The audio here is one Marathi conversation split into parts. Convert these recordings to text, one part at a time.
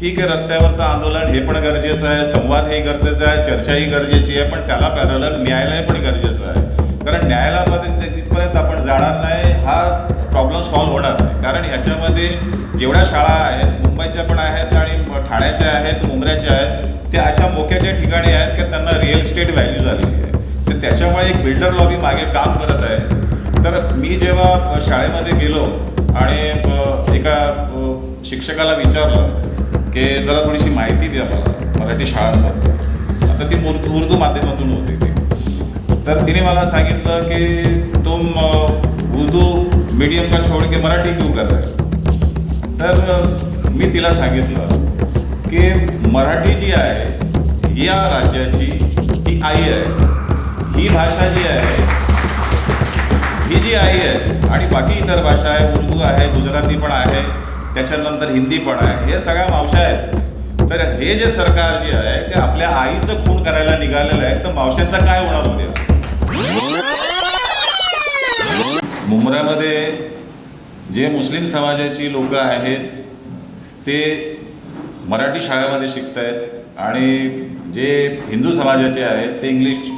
ठीक आहे रस्त्यावरचं आंदोलन हे पण गरजेचं आहे संवाद हे गरजेचं आहे चर्चाही गरजेची आहे पण त्याला पॅरलर न्यायालय पण गरजेचं आहे. कारण न्यायालयामध्ये ते- तिथपर्यंत आपण जाणार नाही हा प्रॉब्लेम सॉल्व्ह होणार नाही. कारण याच्यामध्ये जेवढ्या शाळा आहेत मुंबईच्या पण आहेत आणि ठाण्याच्या आहेत मुंबऱ्याच्या आहेत त्या अशा मोक्याच्या ठिकाणी आहेत की त्यांना रिअल स्टेट व्हॅल्यू झालेली आहे. तर त्याच्यामुळे एक बिल्डर लॉबी मागे काम करत आहे. तर मी जेव्हा शाळेमध्ये गेलो आणि एका शिक्षकाला विचारलं की जरा थोडीशी माहिती द्या मला मराठी शाळांबद्दल. आता ती मुर उर्दू माध्यमातून होती ती. तर तिने मला सांगितलं की तुम उर्दू मीडियम का छोड़ के मराठी क्यू कर रहे हो? तर मी तिला सांगितलं की मराठी जी आहे या राज्याची ही आई आहे ही भाषा जी आहे ही जी आई आहे आणि बाकी इतर भाषा आहे उर्दू आहे गुजराती पण आहे त्याच्यानंतर हिंदी पण आहे. हे सगळ्या मावशा आहेत. तर हे जे सरकार जे आहे ते आपल्या आईचं खून करायला निघालेलं आहे. तर मावश्यांचा काय होणार उद्या मुंबऱ्यामध्ये जे मुस्लिम समाजाची लोक आहेत ते मराठी शाळेमध्ये शिकत आहेत आणि जे हिंदू समाजाचे आहेत ते इंग्लिश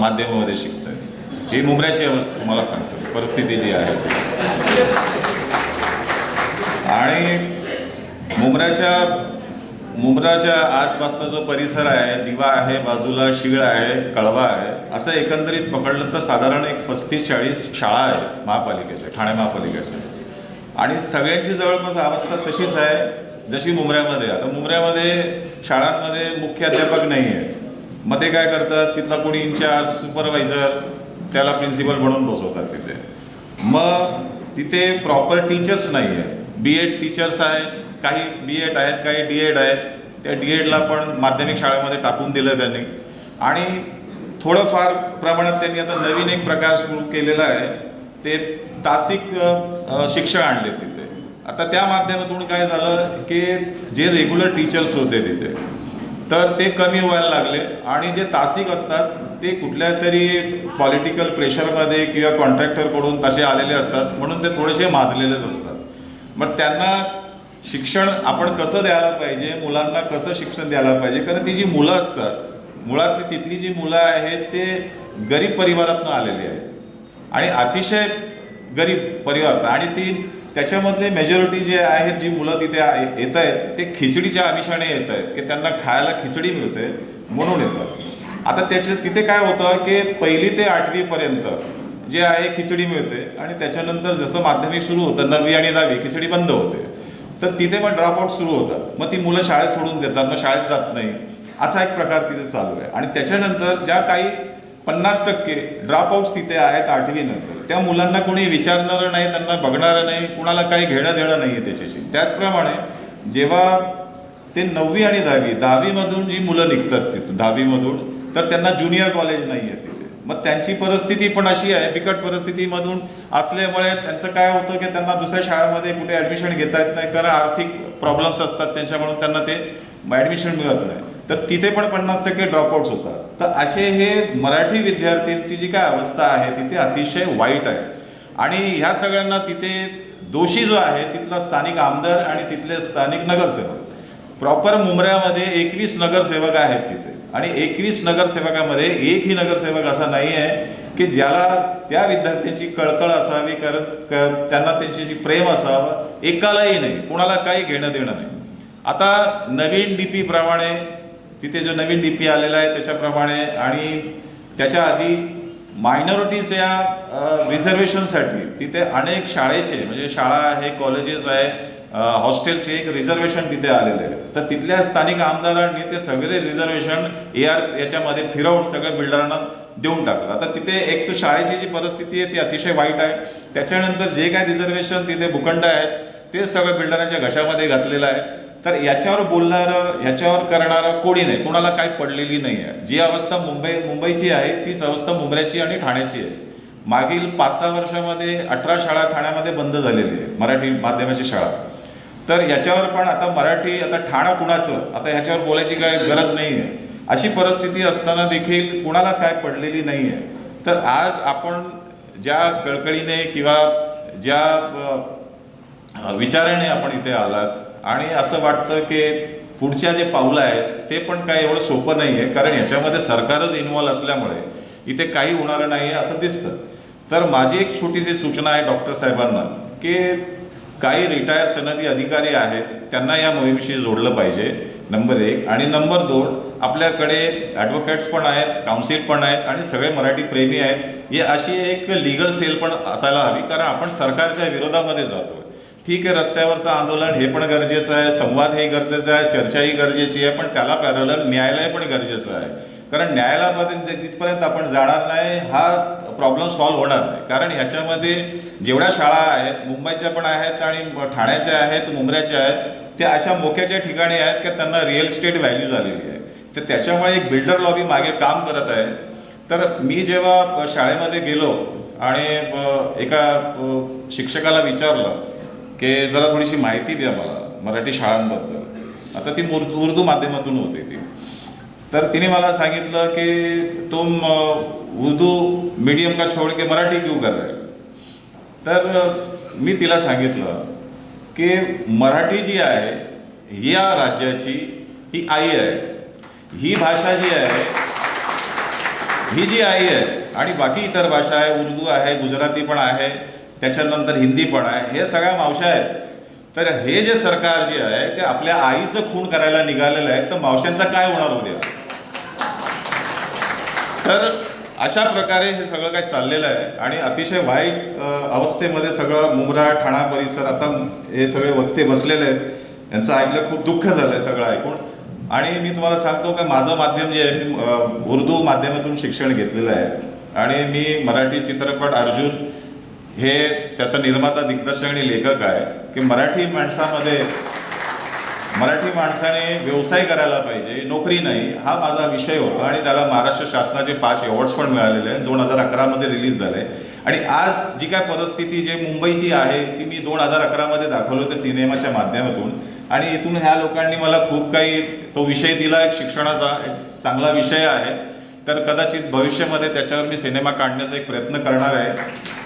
माध्यमामध्ये शिकत आहेत ही मुंबऱ्याची अवस्था तुम्हाला सांगतो. परिस्थिती जी आहे. आणि मुंबऱ्याच्या मुंबराच्या आसपासचा जो परिसर आहे दिवा आहे बाजूला शिळ आहे कळवा आहे असं एकंदरीत पकडलं तर साधारण एक पस्तीस चाळीस शाळा आहे महापालिकेच्या ठाणे महापालिकेच्या. आणि सगळ्यांची जवळपास अवस्था तशीच आहे जशी मुंबऱ्यामध्ये आता मुंबऱ्यामध्ये शाळांमध्ये मुख्य अध्यापक नाही आहे मग ते काय करतात? तिथला कोणी इन्चार्ज सुपरवायझर त्याला प्रिन्सिपल म्हणून बसवतात तिथे. मग तिथे प्रॉपर टीचर्स नाही आहे बी एड टीचर्स आहेत काही बी एड आहेत काही डी एड आहेत. त्या डी एडला पण माध्यमिक शाळेमध्ये टाकून दिलं त्यांनी. आणि थोडंफार प्रमाणात त्यांनी आता नवीन एक प्रकार सुरू केलेला आहे. ते तासिक शिक्षण आणले तिथे. आता त्या माध्यमातून काय झालं की जे रेग्युलर टीचर्स होते तिथे तर ते कमी व्हायला लागले. आणि जे तासिक असतात ते कुठल्या तरी पॉलिटिकल प्रेशरमध्ये किंवा कॉन्ट्रॅक्टरकडून तसे आलेले असतात म्हणून ते थोडेसे माजलेलेच असतात. मग त्यांना शिक्षण आपण कसं द्यायला पाहिजे मुलांना कसं शिक्षण द्यायला पाहिजे? कारण ती जी मुलं असतात मुळात ती तिथली जी मुलं आहेत ते गरीब परिवारातून आलेली आहेत. आणि अतिशय गरीब परिवार. आणि ती त्याच्यामधले मेजॉरिटी जे आहेत जी मुलं तिथे येत आहेत ते खिचडीच्या आमिषाने येत आहेत की त्यांना खायला खिचडी मिळते म्हणून येतात. आता त्याच्या तिथे काय होतं की पहिली ते आठवीपर्यंत जे आहे खिचडी मिळते आणि त्याच्यानंतर जसं माध्यमिक सुरू होतं नववी आणि दहावी खिचडी बंद होते. तर तिथे मग ड्रॉपआउट सुरू होतात. मग ती मुलं शाळेत सोडून देतात मग शाळेत जात नाही. असा एक प्रकार तिथे चालू आहे. आणि त्याच्यानंतर ज्या काही पन्नास टक्के ड्रॉपआउट्स तिथे आहेत आठवीनंतर त्या मुलांना कोणी विचारणारं नाही त्यांना बघणारं नाही कुणाला काही घेणं देणं नाही आहे त्याच्याशी. त्याचप्रमाणे जेव्हा ते नववी आणि दहावी दहावीमधून जी मुलं निघतात तिथून दहावीमधून तर त्यांना ज्युनियर कॉलेज नाही आहेत मग त्यांची परिस्थिती पण अशी आहे बिकट परिस्थितीमधून असल्यामुळे त्यांचं काय होतं की त्यांना दुसऱ्या शाळेमध्ये कुठे ॲडमिशन घेता येत नाही कारण आर्थिक प्रॉब्लेम्स असतात त्यांच्या म्हणून त्यांना ते ॲडमिशन मिळत नाही. तर तिथे पण पन्नास टक्के ड्रॉपआउट्स होतात. तर असे हे मराठी विद्यार्थ्यांची जी काय अवस्था आहे तिथे अतिशय वाईट आहे. आणि ह्या सगळ्यांना तिथे दोषी जो आहे तिथला स्थानिक आमदार आणि तिथले स्थानिक नगरसेवक. प्रॉपर मुंबऱ्यामध्ये एकवीस नगरसेवक आहेत तिथे. आणि एकवीस नगरसेवकामध्ये एकही नगरसेवक असा नाही आहे की ज्याला त्या विद्यार्थ्यांची कळकळ असावी कारण क- त्यांना त्यांची जी प्रेम असावं एकालाही नाही कुणाला काही घेणं देणं नाही. आता नवीन डी प्रमाणे तिथे जो नवीन डी पी आलेला आहे त्याच्याप्रमाणे आणि त्याच्या आधी मायनॉरिटीज या रिझर्वेशनसाठी तिथे अनेक शाळेचे म्हणजे शाळा आहे कॉलेजेस आहे हॉस्टेलचे एक रिझर्वेशन तिथे आलेले आहे. तर तिथल्या स्थानिक आमदारांनी ते सगळे रिझर्वेशन ए आर याच्यामध्ये फिरवून सगळ्या बिल्डरांना देऊन टाकलं. आता तिथे एक तर शाळेची जी परिस्थिती आहे ती अतिशय वाईट आहे. त्याच्यानंतर जे काय रिझर्वेशन तिथे भूखंड आहेत ते सगळं बिल्डरांच्या घशामध्ये घातलेलं आहे. तर याच्यावर बोलणारं याच्यावर करणारं कोणी नाही. कोणाला काय पडलेली नाही आहे. जी अवस्था मुंबई मुंबईची आहे तीच अवस्था मुंबऱ्याची आणि ठाण्याची आहे. मागील पाच सहा वर्षामध्ये अठरा शाळा ठाण्यामध्ये बंद झालेली आहे. मराठी माध्यमाची शाळा. तर याच्यावर पण आता मराठी आता ठाणं कुणाचं? आता ह्याच्यावर बोलायची काय गरज नाही आहे अशी परिस्थिती असताना देखील कुणाला काय पडलेली नाही आहे तर आज आपण ज्या कळकळीने किंवा ज्या विचाराने आपण इथे आलात आणि असं वाटतं की पुढच्या जे पावलं आहेत ते पण काय एवढं सोपं नाही आहे कारण याच्यामध्ये सरकारच इन्व्हॉल्व असल्यामुळे इथे काही होणारं नाही आहे असं दिसतं. तर माझी एक छोटीशी सूचना आहे डॉक्टर साहेबांना की काही रिटायर सनदी अधिकारी आहेत त्यांना या मोहिमेशी जोडलं पाहिजे नंबर एक. आणि नंबर दोन आपल्याकडे ॲडव्होकेट्स पण आहेत काउन्सिल पण आहेत आणि सगळे मराठी प्रेमी आहेत. हे अशी एक लिगल सेल पण असायला हवी कारण आपण सरकारच्या विरोधामध्ये जातो ठीक आहे रस्त्यावरचं आंदोलन हे पण गरजेचं आहे संवाद हे गरजेचं आहे चर्चाही गरजेची आहे पण त्याला पॅरल न्यायालय पण गरजेचं आहे. कारण न्यायालयामध्ये तिथपर्यंत आपण जाणार नाही हा प्रॉब्लेम सॉल्व्ह होणार नाही. कारण ह्याच्यामध्ये जेवढ्या शाळा आहेत मुंबईच्या पण आहेत आणि ठाण्याच्या आहेत मुंबऱ्याच्या आहेत त्या अशा मोक्याच्या ठिकाणी आहेत की त्यांना रिअल इस्टेट व्हॅल्यू झालेली आहे. तर त्याच्यामुळे एक बिल्डर लॉबी मागे काम करत आहे. तर मी जेव्हा शाळेमध्ये गेलो आणि एका शिक्षकाला विचारलं की जरा थोडीशी माहिती द्या मला मराठी शाळांबद्दल. आता ती उर्दू माध्यमातून होती ती. तर तिने मला सांगितलं की तुम उर्दू मीडियम का छोड़ के मराठी क्यू कर रहे? तर मी तिला सांगितलं की मराठी जी आहे या राज्याची ही आई आहे. ही भाषा जी आहे ही जी आई आहे आणि बाकी इतर भाषा आहे उर्दू आहे गुजराती पण आहे त्याच्यानंतर हिंदी पण आहे हे सगळ्या मावशा आहेत. तर हे जे सरकार जे आहे ते आपल्या आईचं खून करायला निघालेलं आहे तर मावशांचा काय होणार उद्या? तर अशा प्रकारे हे सगळं काही चाललेलं आहे आणि अतिशय वाईट अवस्थेमध्ये सगळं मुंब्रा ठाणा परिसर आता हे सगळे वक्ते बसलेले आहेत. यांचं ऐकलं खूप दुःख झालं आहे सगळं ऐकून. आणि मी तुम्हाला सांगतो की माझं माध्यम जे आहे मी उर्दू माध्यमातून शिक्षण घेतलेलं आहे. आणि मी मराठी चित्रपट अर्जुन हे त्याचा निर्माता दिग्दर्शक आणि लेखक आहे. की मराठी माणसामध्ये मराठी माणसाने व्यवसाय करायला पाहिजे नोकरी नाही हा माझा विषय होता आणि त्याला महाराष्ट्र शासनाचे पाच अवॉर्ड्स पण मिळालेले आहेत. दोन हजार अकरामध्ये रिलीज झाले. आणि आज जी काय परिस्थिती जे मुंबईची आहे ती मी दोन हजार अकरामध्ये दाखवलं होतं सिनेमाच्या माध्यमातून. आणि इथून ह्या लोकांनी मला खूप काही तो विषय दिला एक शिक्षणाचा एक चांगला विषय आहे. तर कदाचित भविष्यामध्ये त्याच्यावर मी सिनेमा काढण्याचा एक प्रयत्न करणार आहे.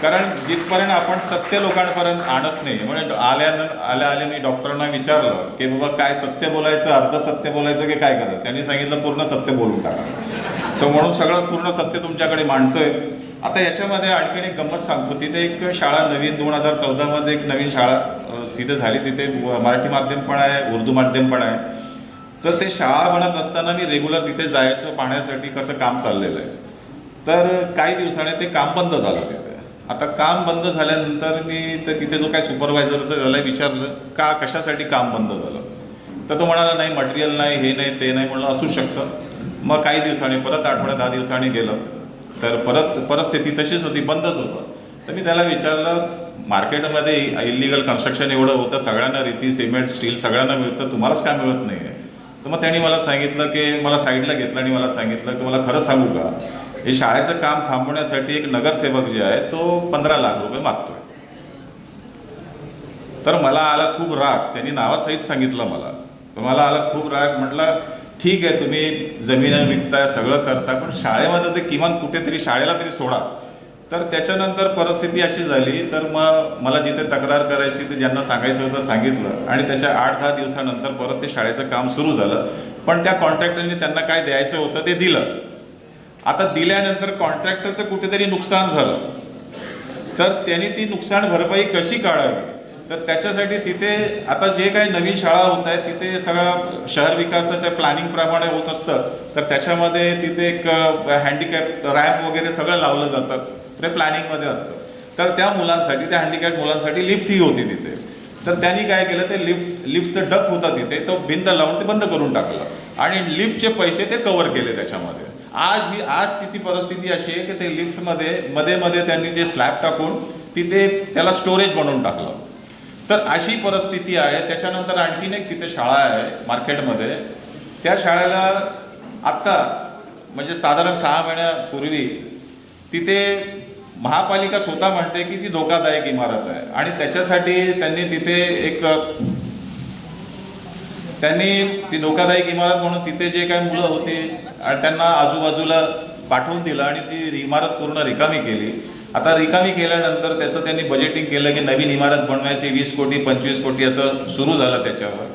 कारण जिथपर्यंत आपण सत्य लोकांपर्यंत आणत नाही म्हणजे आल्यानं आल्या आल्या मी डॉक्टरांना विचारलं की बाबा काय सत्य बोलायचं अर्ध सत्य बोलायचं की काय करायचं? त्यांनी सांगितलं पूर्ण सत्य बोलून टाका. तर म्हणून सगळं पूर्ण सत्य तुमच्याकडे मांडतोय. आता याच्यामध्ये आणखीन एक गंमत सांगतो. तिथे एक शाळा नवीन दोन हजार चौदामध्ये एक नवीन शाळा तिथे झाली. तिथे मराठी माध्यम पण आहे उर्दू माध्यम पण आहे. तर ते शाळा बनत असताना मी रेग्युलर तिथे जायचो पाहण्यासाठी कसं काम चाललेलं आहे. तर काही दिवसाने ते काम बंद झालं तिथे. आता काम बंद झाल्यानंतर मी तर तिथे जो काही सुपरवायझर होता त्याला विचारलं का कशासाठी काम बंद झालं? तर तो म्हणाला नाही मटेरियल नाही हे नाही ते नाही म्हणलं असू शकतं. मग काही दिवसांनी परत आठवड्या दहा दिवसांनी गेलं. तर परत परिस्थिती तशीच होती बंदच होतं. तर मी त्याला विचारलं मार्केटमध्ये इलिगल कन्स्ट्रक्शन एवढं होतं सगळ्यांना रीती सिमेंट स्टील सगळ्यांना मिळतं तुम्हालाच काय मिळत नाही? तर मग त्यांनी मला सांगितलं की मला साईडला घेतलं आणि मला सांगितलं की मला खरं सांगू का? हे शाळेचं काम थांबवण्यासाठी एक नगरसेवक जे आहे तो पंधरा लाख रुपये मागतोय. तर मला आला खूप राग. त्यांनी नावासहित सांगितलं मला. तर मला आला खूप राग. म्हटलं ठीक आहे तुम्ही जमीन विकताय सगळं करता पण शाळेमध्ये ते किमान कुठेतरी शाळेला तरी सोडा. तर त्याच्यानंतर परिस्थिती अशी झाली तर मग मला जिथे तक्रार करायची ते ज्यांना सांगायचं होतं सांगितलं. आणि त्याच्या आठ दहा दिवसानंतर परत ते शाळेचं काम सुरू झालं. पण त्या कॉन्ट्रॅक्टरने त्यांना काय द्यायचं होतं ते दिलं. आता दिल्यानंतर कॉन्ट्रॅक्टरचं कुठेतरी नुकसान झालं. तर त्यांनी ती नुकसान भरपाई कशी काढावी? तर त्याच्यासाठी तिथे आता जे काही नवीन शाळा होत आहेत तिथे सगळं शहर विकासाच्या प्लॅनिंगप्रमाणे होत असतं. तर त्याच्यामध्ये तिथे एक हँडिकॅप रॅम्प वगैरे सगळं लावलं जातं. ते प्लॅनिंगमध्ये असतं. तर त्या मुलांसाठी त्या हँडिकॅप मुलांसाठी लिफ्टही होती तिथे. तर त्यांनी काय केलं ते लिफ्ट लिफ्टचं डक होता तिथे तो भिंत लावून ते बंद करून टाकलं. आणि लिफ्टचे पैसे ते कव्हर केले त्याच्यामध्ये. आज ही आज तिथे परिस्थिती अशी आहे की ते लिफ्टमध्ये मध्ये मध्ये त्यांनी जे स्लॅब टाकून तिथे त्याला स्टोरेज बनवून टाकलं. तर अशी परिस्थिती आहे. त्याच्यानंतर आणखीन एक तिथे शाळा आहे मार्केटमध्ये त्या शाळेला आत्ता म्हणजे साधारण सहा महिन्यापूर्वी तिथे महापालिका स्वतः म्हणते की ती धोकादायक इमारत आहे. आणि त्याच्यासाठी त्यांनी तिथे एक त्यांनी ती धोकादायक इमारत म्हणून तिथे जे काही मुलं होती आणि त्यांना आजूबाजूला पाठवून दिलं आणि ती इमारत पूर्ण रिकामी केली. आता रिकामी केल्यानंतर त्याचं त्यांनी बजेटिंग केलं की नवीन इमारत बनवायची वीस कोटी पंचवीस कोटी असं सुरू झालं त्याच्यावर.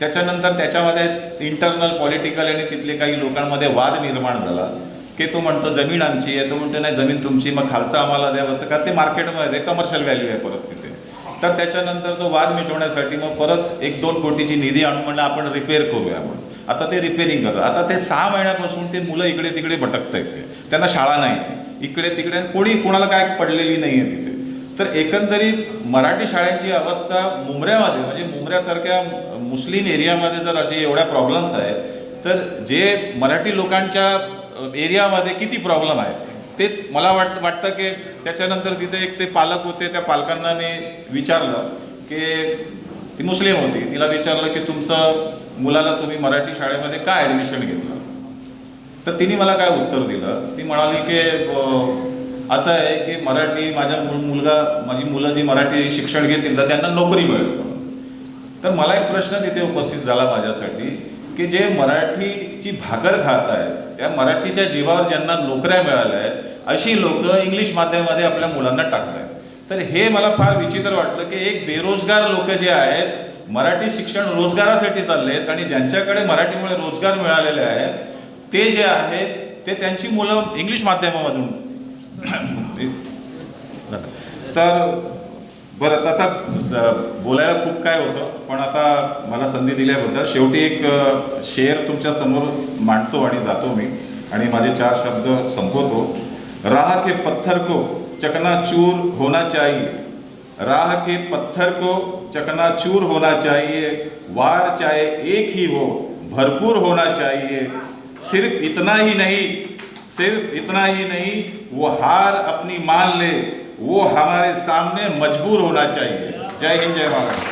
त्याच्यानंतर त्याच्यामध्ये इंटरनल पॉलिटिकल आणि तिथले काही लोकांमध्ये वाद निर्माण झाला. की तो म्हणतो जमीन आमची आहे तो म्हणतो नाही जमीन तुमची मग खालचं आम्हाला द्यावं तर का ते मार्केटमध्ये कमर्शियल व्हॅल्यू आहे परत तिथे. तर त्याच्यानंतर तो वाद मिटवण्यासाठी मग परत एक दोन कोटीची निधी आणून म्हणलं आपण रिपेअर करूया म्हणून. आता ते रिपेअरिंग करतात. आता ते सहा महिन्यापासून ते मुलं इकडे तिकडे भटकत आहेत त्यांना शाळा नाही. इकडे तिकडे कोणी कोणाला काय पडलेली नाही आहे तिथे. तर एकंदरीत मराठी शाळांची अवस्था मुंबऱ्यामध्ये म्हणजे मुंबऱ्यासारख्या मुस्लिम एरियामध्ये जर असे एवढ्या प्रॉब्लेम्स आहेत तर जे मराठी लोकांच्या एरियामध्ये किती प्रॉब्लेम आहेत? ते मला वाट वाटतं की त्याच्यानंतर तिथे एक ते पालक होते त्या पालकांना मी विचारलं की ती मुस्लिम होती. तिला विचारलं की तुमचं मुलाला तुम्ही मराठी शाळेमध्ये का ॲडमिशन घेतलं? तर तिने मला काय उत्तर दिलं? ती म्हणाली की असं आहे की मराठी माझ्या मुल- मुलगा माझी मुलं जी मराठी शिक्षण घेतील तर त्यांना नोकरी मिळेल. तर मला एक प्रश्न तिथे उपस्थित झाला माझ्यासाठी की जे मराठीची भाकर खात आहेत त्या मराठीच्या जीवावर ज्यांना नोकऱ्या मिळाल्या आहेत अशी लोक इंग्लिश माध्यमामध्ये आपल्या मुलांना टाकतायत. तर हे मला फार विचित्र वाटलं की एक बेरोजगार लोक जे आहेत मराठी शिक्षण रोजगारासाठी चालले आहेत आणि ज्यांच्याकडे मराठीमुळे रोजगार मिळालेले आहेत ते जे आहेत ते त्यांची मुलं इंग्लिश माध्यमामधून तर बरं आता बोलायला खूप काय होतं पण आता मला संधी दिल्याबद्दल शेवटी एक शेअर तुमच्यासमोर मांडतो आणि जातो मी. आणि माझे चार शब्द संपवतो. राह के पत्थर को चकनाचूर होना चाहिए. राह के पत्थर को चकनाचूर होना चाहिए. वार चाहे एक ही हो भरपूर होना चाहिए. सिर्फ इतना ही नहीं सिर्फ इतना ही नहीं वो हार अपनी मान ले वो हमारे सामने मजबूर होना चाहिए। जय हिंद जय भारत।